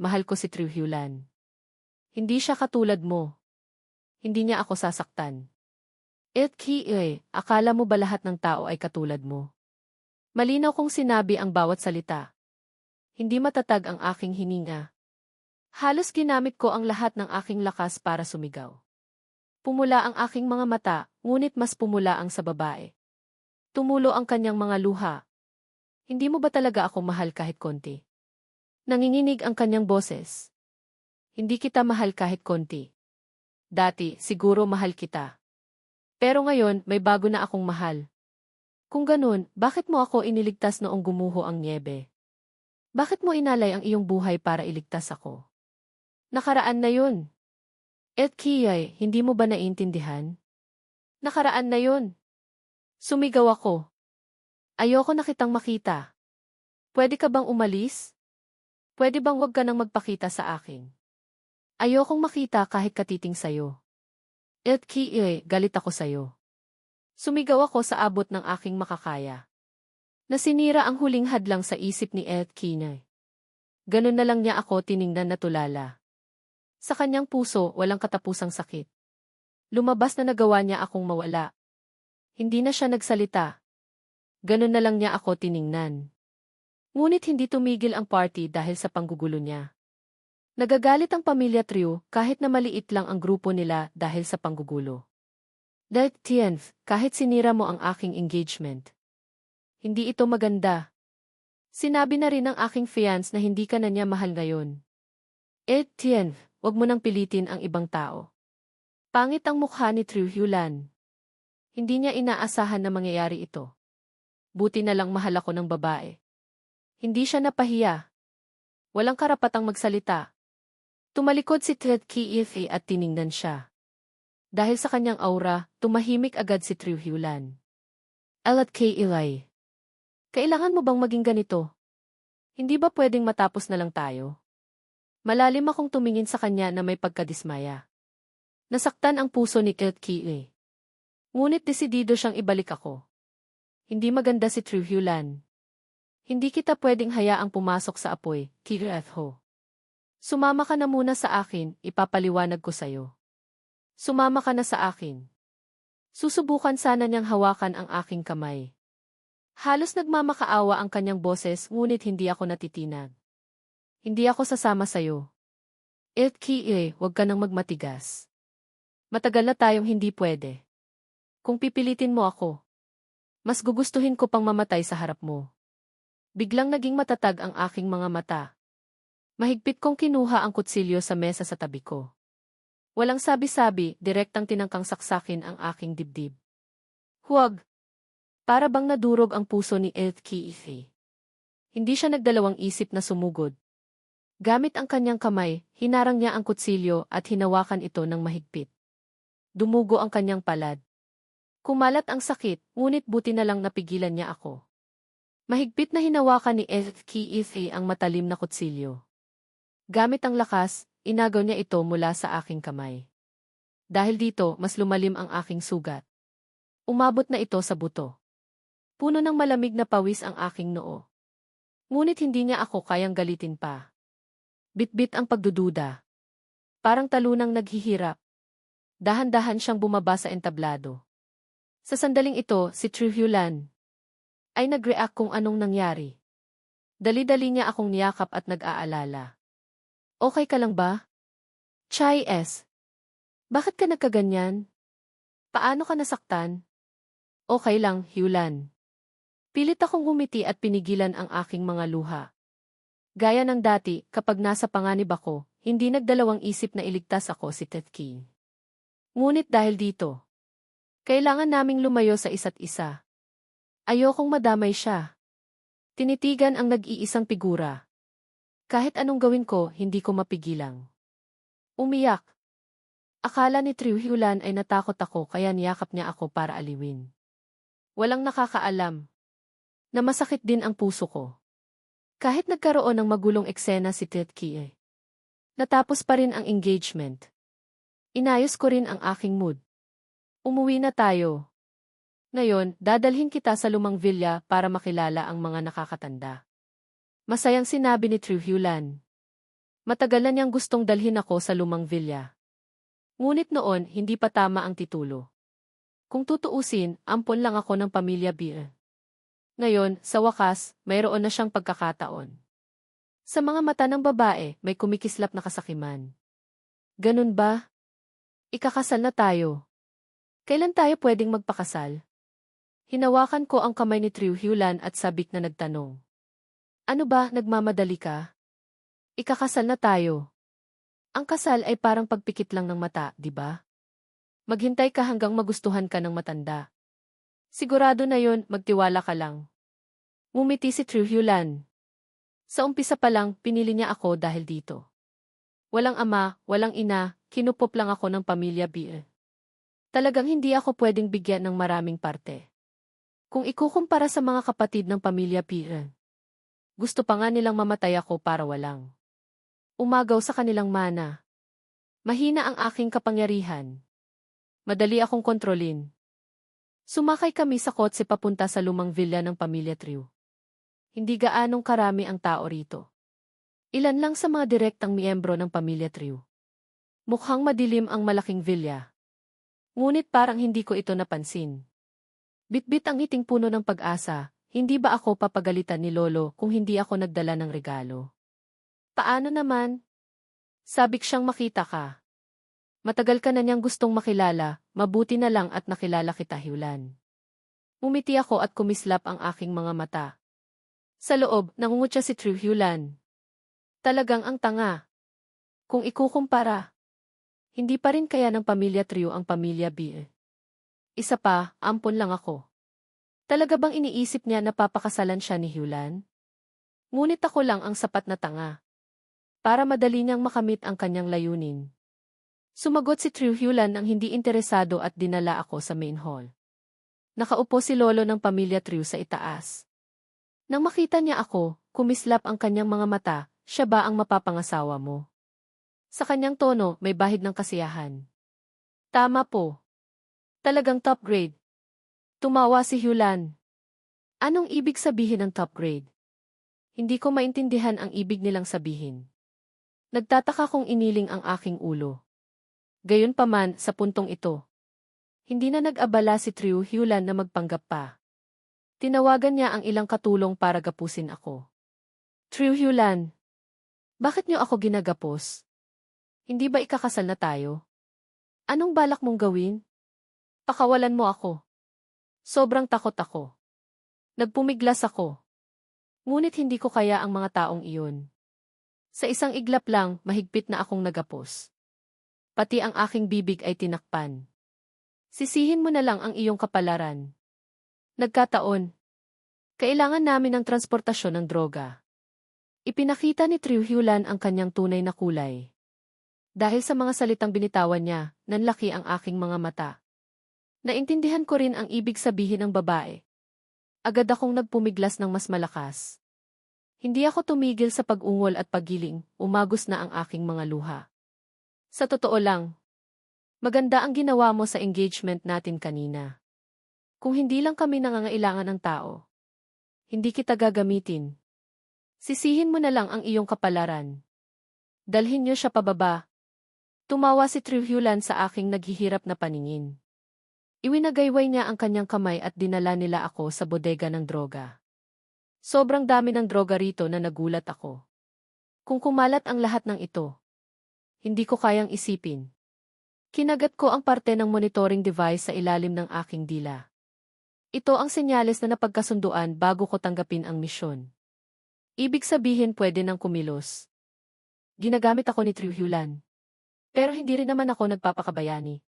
mahal ko si Trujillan. Hindi siya katulad mo. Hindi niya ako sasaktan. Et ki eh, akala mo ba lahat ng tao ay katulad mo? Malinaw kong sinabi ang bawat salita. Hindi matatag ang aking hininga. Halos ginamit ko ang lahat ng aking lakas para sumigaw. Pumula ang aking mga mata, ngunit mas pumula ang sa babae. Tumulo ang kanyang mga luha. Hindi mo ba talaga ako mahal kahit konti? Nanginginig ang kanyang boses. Hindi kita mahal kahit konti. Dati, siguro mahal kita. Pero ngayon, may bago na akong mahal. Kung ganun, bakit mo ako iniligtas noong gumuho ang niebe? Bakit mo inalay ang iyong buhay para iligtas ako? Nakaraan na yun. Et Kiyay, hindi mo ba naiintindihan? Nakaraan na yun. Sumigaw ako. Ayoko na kitang makita. Pwede ka bang umalis? Pwede bang wag ka nang magpakita sa akin? Ayokong makita kahit katiting sayo. Et Kiyay, galit ako sayo. Sumigaw ako sa abot ng aking makakaya. Nasinira ang huling hadlang sa isip ni Kinay. Ganun na lang niya ako tiningnan na tulala. Sa kanyang puso, walang katapusang sakit. Lumabas na nagawa niya akong mawala. Hindi na siya nagsalita. Ganun na lang niya ako tiningnan. Ngunit hindi tumigil ang party dahil sa panggugulo niya. Nagagalit ang pamilya Trio kahit na maliit lang ang grupo nila dahil sa panggugulo. Dahil Tienf, kahit sinira mo ang aking engagement. Hindi ito maganda. Sinabi na rin ng aking fiance na hindi ka na niya mahal ngayon. Eh, Tienf, wag mo nang pilitin ang ibang tao. Pangit ang mukha ni Triu Yulan. Hindi niya inaasahan na mangyayari ito. Buti na lang mahal ako ng babae. Hindi siya napahiya. Walang karapatang magsalita. Tumalikod si Ted Kiifi at tiningnan siya. Dahil sa kanyang aura, tumahimik agad si Trihulan. L at K. Eli. Kailangan mo bang maging ganito? Hindi ba pwedeng matapos na lang tayo? Malalim akong tumingin sa kanya na may pagkadismaya. Nasaktan ang puso ni Ted Kiili. Ngunit desidido siyang ibalik ako. Hindi maganda si Trihulan. Hindi kita pwedeng hayaang pumasok sa apoy, Kiratho. Sumama ka na muna sa akin, ipapaliwanag ko sa'yo. Sumama ka na sa akin. Susubukan sana niyang hawakan ang aking kamay. Halos nagmamakaawa ang kanyang boses ngunit hindi ako natitinag. Hindi ako sasama sa'yo. Ilki eh, huwag ka nang magmatigas. Matagal na tayong hindi pwede. Kung pipilitin mo ako, mas gugustuhin ko pang mamatay sa harap mo. Biglang naging matatag ang aking mga mata. Mahigpit kong kinuha ang kutsilyo sa mesa sa tabi ko. Walang sabi-sabi, direktang tinangkang saksakin ang aking dibdib. Huwag! Para bang nadurog ang puso ni Ed Kiife. Hindi siya nagdalawang isip na sumugod. Gamit ang kanyang kamay, hinarang niya ang kutsilyo at hinawakan ito ng mahigpit. Dumugo ang kanyang palad. Kumalat ang sakit, ngunit buti na lang napigilan niya ako. Mahigpit na hinawakan ni Kiife ang matalim na kutsilyo. Gamit ang lakas, Inagaw niya ito mula sa aking kamay. Dahil dito, mas lumalim ang aking sugat. Umabot na ito sa buto. Puno ng malamig na pawis ang aking noo. Ngunit hindi niya ako kayang galitin pa. Bitbit ang pagdududa. Parang talunang naghihirap. Dahan-dahan siyang bumaba sa entablado. Sa sandaling ito, si Trihulan ay nag-react kung anong nangyari. Dali-dali niya akong niyakap at nag-aalala. Okay ka lang ba? Chai S. Bakit ka nagkaganyan? Paano ka nasaktan? Okay lang, Hulan. Pilit akong gumiti at pinigilan ang aking mga luha. Gaya ng dati, kapag nasa panganib ako, hindi nagdalawang isip na iligtas ako si Ted King. Ngunit dahil dito, kailangan naming lumayo sa isa't isa. Ayokong madamay siya. Tinitigan ang nag-iisang figura. Kahit anong gawin ko, hindi ko mapigilang. Umiyak. Akala ni Trihulan ay natakot ako kaya niyakap niya ako para aliwin. Walang nakakaalam. Na masakit din ang puso ko. Kahit nagkaroon ng magulong eksena si Tetkie. Natapos pa rin ang engagement. Inayos ko rin ang aking mood. Umuwi na tayo. Ngayon, dadalhin kita sa lumang villa para makilala ang mga nakakatanda. Masayang sinabi ni Trihulan. Matagal na niyang gustong dalhin ako sa lumang villa. Ngunit noon, hindi pa tama ang titulo. Kung tutuusin, ampon lang ako ng pamilya Beer. Ngayon, sa wakas, mayroon na siyang pagkakataon. Sa mga mata ng babae, may kumikislap na kasakiman. Ganun ba? Ikakasal na tayo. Kailan tayo pwedeng magpakasal? Hinawakan ko ang kamay ni Triu Hyulan at sabik na nagtanong. Ano ba, nagmamadali ka? Ikakasal na tayo. Ang kasal ay parang pagpikit lang ng mata, di ba? Maghintay ka hanggang magustuhan ka ng matanda. Sigurado na yon, magtiwala ka lang. Ngumiti si Triu Hyulan. Sa umpisa pa lang, pinili niya ako dahil dito. Walang ama, walang ina, kinupop lang ako ng pamilya Biel. Talagang hindi ako pwedeng bigyan ng maraming parte. Kung ikukumpara sa mga kapatid ng pamilya Biel, gusto pa nga nilang mamatay ako para walang. Umagaw sa kanilang mana. Mahina ang aking kapangyarihan. Madali akong kontrolin. Sumakay kami sa kotse papunta sa lumang villa ng pamilya Triu. Hindi gaanong karami ang tao rito. Ilan lang sa mga direktang miyembro ng pamilya Triu. Mukhang madilim ang malaking villa. Ngunit parang hindi ko ito napansin. Bitbit ang iting puno ng pag-asa, hindi ba ako papagalitan ni Lolo kung hindi ako nagdala ng regalo? Paano naman? Sabik siyang makita ka. Matagal ka na niyang gustong makilala, mabuti na lang at nakilala kita Hiulan. Umiti ako at kumislap ang aking mga mata. Sa loob, nangungutya si True Hiulan. Talagang ang tanga. Kung ikukumpara, hindi pa rin kaya ng pamilya Trio ang pamilya B. Isa pa, ampon lang ako. Talaga bang iniisip niya na papakasalan siya ni Hulan? Ngunit ako lang ang sapat na tanga. Para madali niyang makamit ang kanyang layunin. Sumagot si True Hulan nang hindi interesado at dinala ako sa main hall. Nakaupo si lolo ng pamilya True sa itaas. Nang makita niya ako, kumislap ang kanyang mga mata, siya ba ang mapapangasawa mo? Sa kanyang tono, may bahid ng kasiyahan. Tama po. Talagang top grade. Tumawa si Hulan. Anong ibig sabihin ng top grade? Hindi ko maintindihan ang ibig nilang sabihin. Nagtataka kong iniling ang aking ulo. Gayunpaman, sa puntong ito. Hindi na nag-abala si Triu Hulan na magpanggap pa. Tinawagan niya ang ilang katulong para gapusin ako. Triu Hulan, bakit niyo ako ginagapos? Hindi ba ikakasal na tayo? Anong balak mong gawin? Pakawalan mo ako. Sobrang takot ako. Nagpumiglas ako. Ngunit hindi ko kaya ang mga taong iyon. Sa isang iglap lang, mahigpit na akong nagapos. Pati ang aking bibig ay tinakpan. Sisihin mo na lang ang iyong kapalaran. Nagkataon. Kailangan namin ng transportasyon ng droga. Ipinakita ni Triuhulan ang kanyang tunay na kulay. Dahil sa mga salitang binitawan niya, nanlaki ang aking mga mata. Naintindihan ko rin ang ibig sabihin ng babae. Agad akong nagpumiglas ng mas malakas. Hindi ako tumigil sa pag-ungol at paggiling, umagos na ang aking mga luha. Sa totoo lang, maganda ang ginawa mo sa engagement natin kanina. Kung hindi lang kami nangangailangan ng tao, hindi kita gagamitin. Sisihin mo na lang ang iyong kapalaran. Dalhin niyo siya pababa. Tumawa si Trihulan sa aking naghihirap na paningin. Iwinagayway niya ang kanyang kamay at dinala nila ako sa bodega ng droga. Sobrang dami ng droga rito na nagulat ako. Kung kumalat ang lahat ng ito, hindi ko kayang isipin. Kinagat ko ang parte ng monitoring device sa ilalim ng aking dila. Ito ang senyales na napagkasunduan bago ko tanggapin ang misyon. Ibig sabihin pwede nang kumilos. Ginagamit ako ni Trihulan. Pero hindi rin naman ako nagpapakabayani.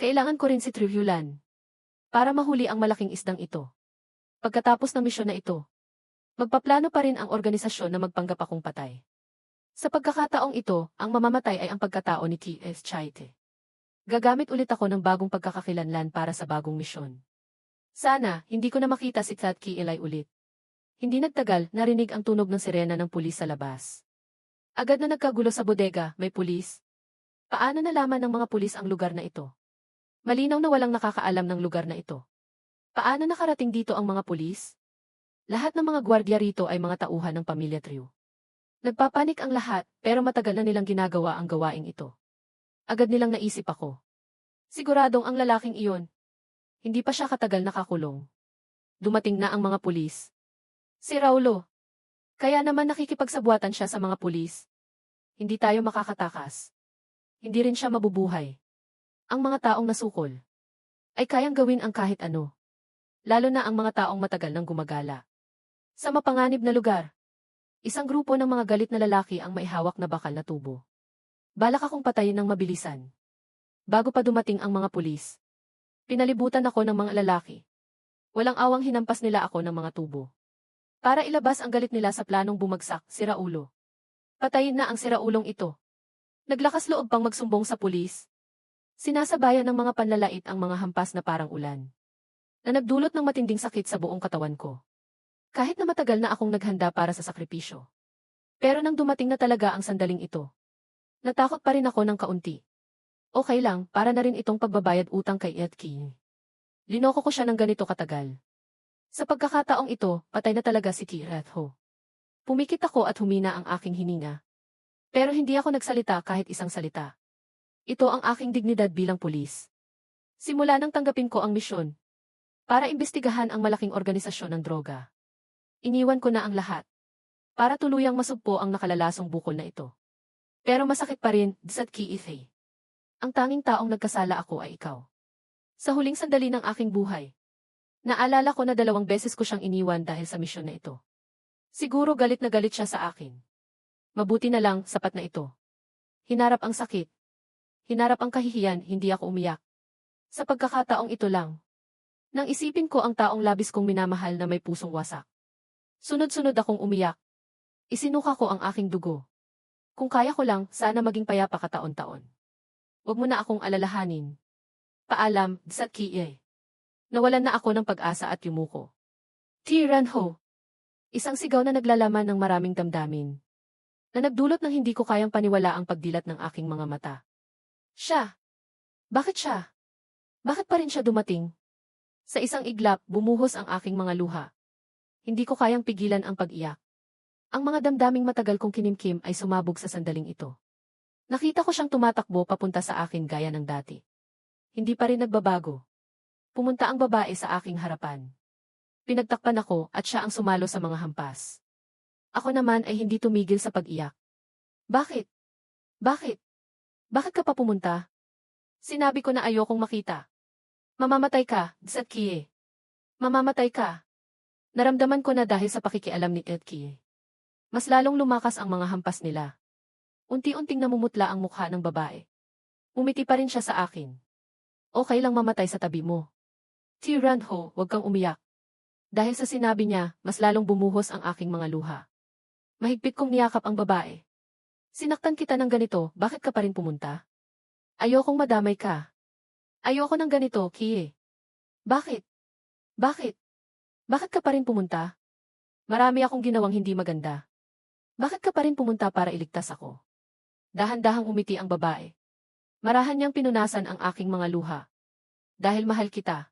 Kailangan ko rin si Trihulan. Para mahuli ang malaking isdang ito. Pagkatapos ng misyon na ito, magpaplano pa rin ang organisasyon na magpanggap akong patay. Sa pagkakataong ito, ang mamamatay ay ang pagkatao ni T.S. Chaite. Gagamit ulit ako ng bagong pagkakakilanlan para sa bagong misyon. Sana, hindi ko na makita si Tatki Eli ulit. Hindi nagtagal, narinig ang tunog ng sirena ng pulis sa labas. Agad na nagkagulo sa bodega, may pulis. Paano nalaman ng mga pulis ang lugar na ito? Malinaw na walang nakakaalam ng lugar na ito. Paano nakarating dito ang mga pulis? Lahat ng mga gwardya rito ay mga tauhan ng pamilya Triu. Nagpapanik ang lahat, pero matagal na nilang ginagawa ang gawaing ito. Agad nilang naisip ako. Siguradong ang lalaking iyon. Hindi pa siya katagal nakakulong. Dumating na ang mga pulis. Si Raulo. Kaya naman nakikipagsabuatan siya sa mga pulis. Hindi tayo makakatakas. Hindi rin siya mabubuhay. Ang mga taong nasukol ay kayang gawin ang kahit ano. Lalo na ang mga taong matagal nang gumagala. Sa mapanganib na lugar, isang grupo ng mga galit na lalaki ang maihawak na bakal na tubo. Balak akong patayin ng mabilisan. Bago pa dumating ang mga pulis, pinalibutan ako ng mga lalaki. Walang awang hinampas nila ako ng mga tubo. Para ilabas ang galit nila sa planong bumagsak, si Raulo. Patayin na ang siraulong ito. Naglakas loob pang magsumbong sa pulis. Sinasabayan ng mga panlalait ang mga hampas na parang ulan. Na nagdulot ng matinding sakit sa buong katawan ko. Kahit na matagal na akong naghanda para sa sakripisyo. Pero nang dumating na talaga ang sandaling ito, natakot pa rin ako ng kaunti. Okay lang, para na rin itong pagbabayad utang kay Edky. Linoko ko siya ng ganito katagal. Sa pagkakataong ito, patay na talaga si Kiratho. Pumikit ako at humina ang aking hininga. Pero hindi ako nagsalita kahit isang salita. Ito ang aking dignidad bilang pulis. Simula nang tanggapin ko ang misyon. Para imbestigahan ang malaking organisasyon ng droga. Iniwan ko na ang lahat. Para tuluyang masugpo ang nakalalasong bukol na ito. Pero masakit pa rin, Dsat Kiithe. Ang tanging taong nagkasala ako ay ikaw. Sa huling sandali ng aking buhay. Naalala ko na dalawang beses ko siyang iniwan dahil sa misyon na ito. Siguro galit na galit siya sa akin. Mabuti na lang, sapat na ito. Hinarap ang sakit, Hinarap ang kahihiyan, hindi ako umiyak. Sa pagkakataong ito lang. Nang isipin ko ang taong labis kong minamahal na may pusong wasak. Sunod-sunod akong umiyak. Isinuka ko ang aking dugo. Kung kaya ko lang, sana maging payapa ka taon-taon. Huwag mo na akong alalahanin. Paalam, Dsat Kiye. Nawalan na ako ng pag-asa at yumuko. Tiran Ho. Isang sigaw na naglalaman ng maraming damdamin. Na nagdulot ng hindi ko kayang paniwala ang pagdilat ng aking mga mata. Siya. Bakit siya? Bakit pa rin siya dumating? Sa isang iglap, bumuhos ang aking mga luha. Hindi ko kayang pigilan ang pag-iyak. Ang mga damdaming matagal kong kinimkim ay sumabog sa sandaling ito. Nakita ko siyang tumatakbo papunta sa akin gaya ng dati. Hindi pa rin nagbabago. Pumunta ang babae sa aking harapan. Pinagtakpan ako at siya ang sumalo sa mga hampas. Ako naman ay hindi tumigil sa pag-iyak. Bakit? Bakit? Bakit ka pa pumunta? Sinabi ko na ayokong makita. Mamamatay ka, Zetkie. Mamamatay ka. Naramdaman ko na dahil sa pakikialam ni Edkie. Mas lalong lumakas ang mga hampas nila. Unti-unting namumutla ang mukha ng babae. Umiti pa rin siya sa akin. Okay lang mamatay sa tabi mo. Tiranho, huwag kang umiyak. Dahil sa sinabi niya, mas lalong bumuhos ang aking mga luha. Mahigpit kong niyakap ang babae. Sinaktan kita ng ganito, bakit ka pa rin pumunta? Ayokong madamay ka. Ayoko ng ganito, Kie. Bakit? Bakit? Bakit ka pa rin pumunta? Marami akong ginawang hindi maganda. Bakit ka pa rin pumunta para iligtas ako? Dahan-dahang umiti ang babae. Marahan niyang pinunasan ang aking mga luha. Dahil mahal kita.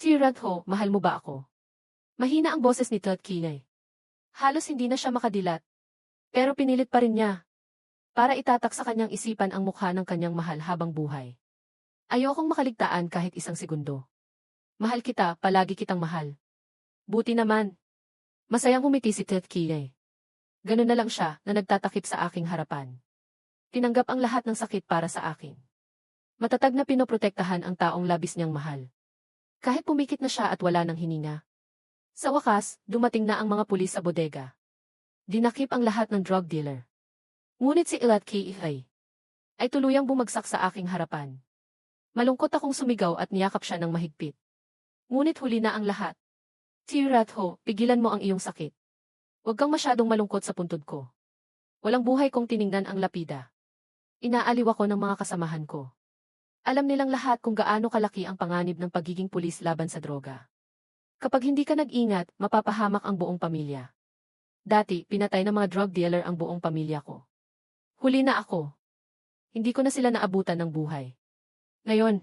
Tiratho, mahal mo ba ako? Mahina ang boses ni Todd Kinay. Halos hindi na siya makadilat. Pero pinilit pa rin niya para itatak sa kanyang isipan ang mukha ng kanyang mahal habang buhay. Ayokong makaligtaan kahit isang segundo. Mahal kita, palagi kitang mahal. Buti naman. Masayang umiti si Ted Kiye. Ganun na lang siya na nagtatakip sa aking harapan. Tinanggap ang lahat ng sakit para sa akin. Matatag na pinoprotektahan ang taong labis niyang mahal. Kahit pumikit na siya at wala ng hininga. Sa wakas, dumating na ang mga pulis sa bodega. Dinakip ang lahat ng drug dealer. Ngunit si Ilat Kiihay ay tuluyang bumagsak sa aking harapan. Malungkot akong sumigaw at niyakap siya ng mahigpit. Ngunit huli na ang lahat. Tiratho, pigilan mo ang iyong sakit. Huwag kang masyadong malungkot sa puntod ko. Walang buhay kong tiningnan ang lapida. Inaaliw ako ng mga kasamahan ko. Alam nilang lahat kung gaano kalaki ang panganib ng pagiging pulis laban sa droga. Kapag hindi ka nag-ingat, mapapahamak ang buong pamilya. Dati, pinatay ng mga drug dealer ang buong pamilya ko. Huli na ako. Hindi ko na sila naabutan ng buhay. Ngayon,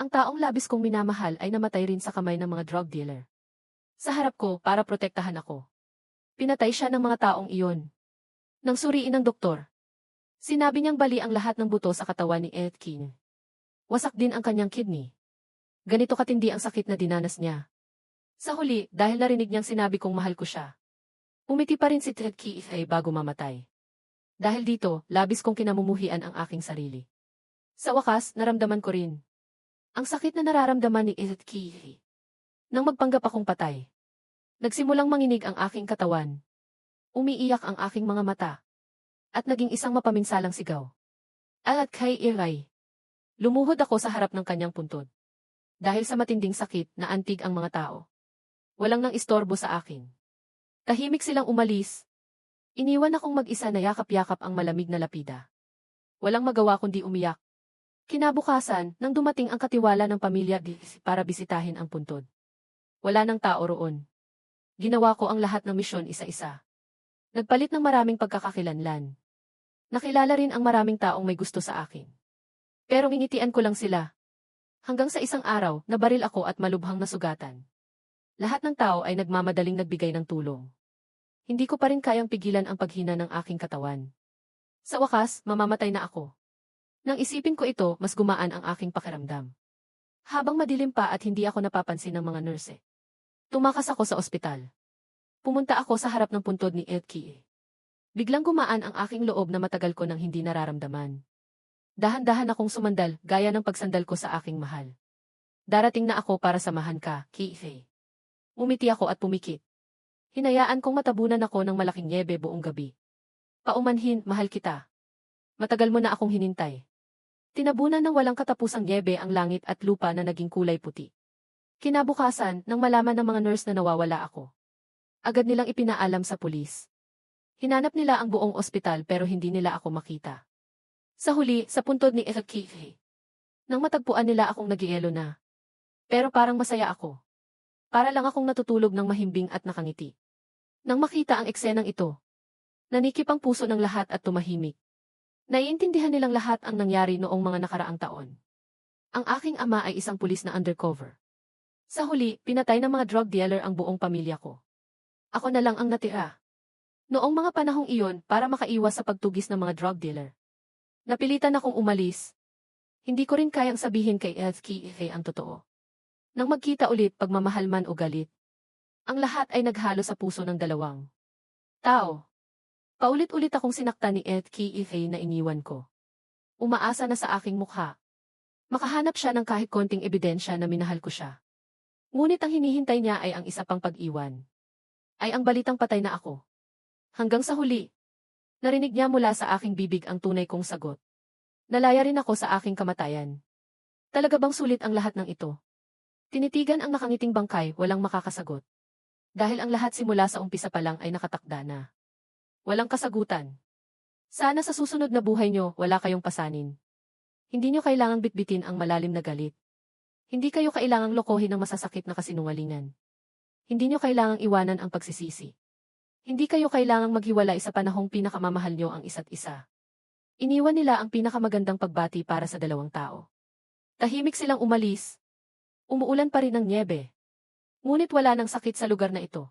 ang taong labis kong minamahal ay namatay rin sa kamay ng mga drug dealer. Sa harap ko para protektahan ako. Pinatay siya ng mga taong iyon. Nang suriin ng doktor, sinabi niyang bali ang lahat ng buto sa katawan ni Etkin. Wasak din ang kanyang kidney. Ganito katindi ang sakit na dinanas niya. Sa huli, dahil narinig niyang sinabi kong mahal ko siya. Umiti pa rin si Ted Keith ay bago mamatay. Dahil dito, labis kong kinamumuhian ang aking sarili. Sa wakas, naramdaman ko rin. Ang sakit na nararamdaman ni Keith. Nang magpanggap akong patay. Nagsimulang manginig ang aking katawan. Umiiyak ang aking mga mata. At naging isang mapaminsalang sigaw. At kay Iray. Lumuhod ako sa harap ng kanyang puntod. Dahil sa matinding sakit na antig ang mga tao. Walang nang istorbo sa akin. Tahimik silang umalis. Iniwan akong mag-isa na yakap-yakap ang malamig na lapida. Walang magawa kundi umiyak. Kinabukasan, nang dumating ang katiwala ng pamilya para bisitahin ang puntod. Wala nang tao roon. Ginawa ko ang lahat ng misyon isa-isa. Nagpalit ng maraming pagkakakilanlan. Nakilala rin ang maraming taong may gusto sa akin. Pero ngingitian ko lang sila. Hanggang sa isang araw, nabaril ako at malubhang nasugatan. Lahat ng tao ay nagmamadaling nagbigay ng tulong. Hindi ko pa rin kayang pigilan ang paghina ng aking katawan. Sa wakas, mamamatay na ako. Nang isipin ko ito, mas gumaan ang aking pakiramdam. Habang madilim pa at hindi ako napapansin ng mga nurse. Tumakas ako sa ospital. Pumunta ako sa harap ng puntod ni Edki. Biglang gumaan ang aking loob na matagal ko nang hindi nararamdaman. Dahan-dahan akong sumandal, gaya ng pagsandal ko sa aking mahal. Darating na ako para samahan ka, Kiife. Umiti ako at pumikit. Hinayaan kong matabunan ako ng malaking niebe buong gabi. Paumanhin, mahal kita. Matagal mo na akong hinintay. Tinabunan ng walang katapusang niebe ang langit at lupa na naging kulay puti. Kinabukasan, nang malaman ng mga nurse na nawawala ako. Agad nilang ipinaalam sa pulis. Hinanap nila ang buong ospital pero hindi nila ako makita. Sa huli, sa puntod ni Ezekiel. Nang matagpuan nila akong nagielo na. Pero parang masaya ako. Para lang akong natutulog ng mahimbing at nakangiti. Nang makita ang eksenang ito, nanikip ang puso ng lahat at tumahimik. Naiintindihan nilang lahat ang nangyari noong mga nakaraang taon. Ang aking ama ay isang pulis na undercover. Sa huli, pinatay ng mga drug dealer ang buong pamilya ko. Ako na lang ang natira. Noong mga panahong iyon, para makaiwas sa pagtugis ng mga drug dealer. Napilitan akong umalis. Hindi ko rin kayang sabihin kay Elski Ife ang totoo. Nang magkita ulit pagmamahal man o galit, ang lahat ay naghalo sa puso ng dalawang tao. Paulit-ulit akong sinaktan ni Ed Key na iniwan ko. Umaasa na sa aking mukha. Makahanap siya ng kahit konting ebidensya na minahal ko siya. Ngunit ang hinihintay niya ay ang isa pang pag-iwan. Ay ang balitang patay na ako. Hanggang sa huli, narinig niya mula sa aking bibig ang tunay kong sagot. Nalaya rin ako sa aking kamatayan. Talaga bang sulit ang lahat ng ito? Tinitigan ang nakangiting bangkay, walang makakasagot. Dahil ang lahat simula sa umpisa pa lang ay nakatakda na. Walang kasagutan. Sana sa susunod na buhay nyo, wala kayong pasanin. Hindi nyo kailangang bitbitin ang malalim na galit. Hindi kayo kailangang lokohin ng masasakit na kasinungalingan. Hindi nyo kailangang iwanan ang pagsisisi. Hindi kayo kailangang maghiwalay sa panahong pinakamamahal nyo ang isa't isa. Iniwan nila ang pinakamagandang pagbati para sa dalawang tao. Tahimik silang umalis. Umuulan pa rin ng niebe. Ngunit wala nang sakit sa lugar na ito.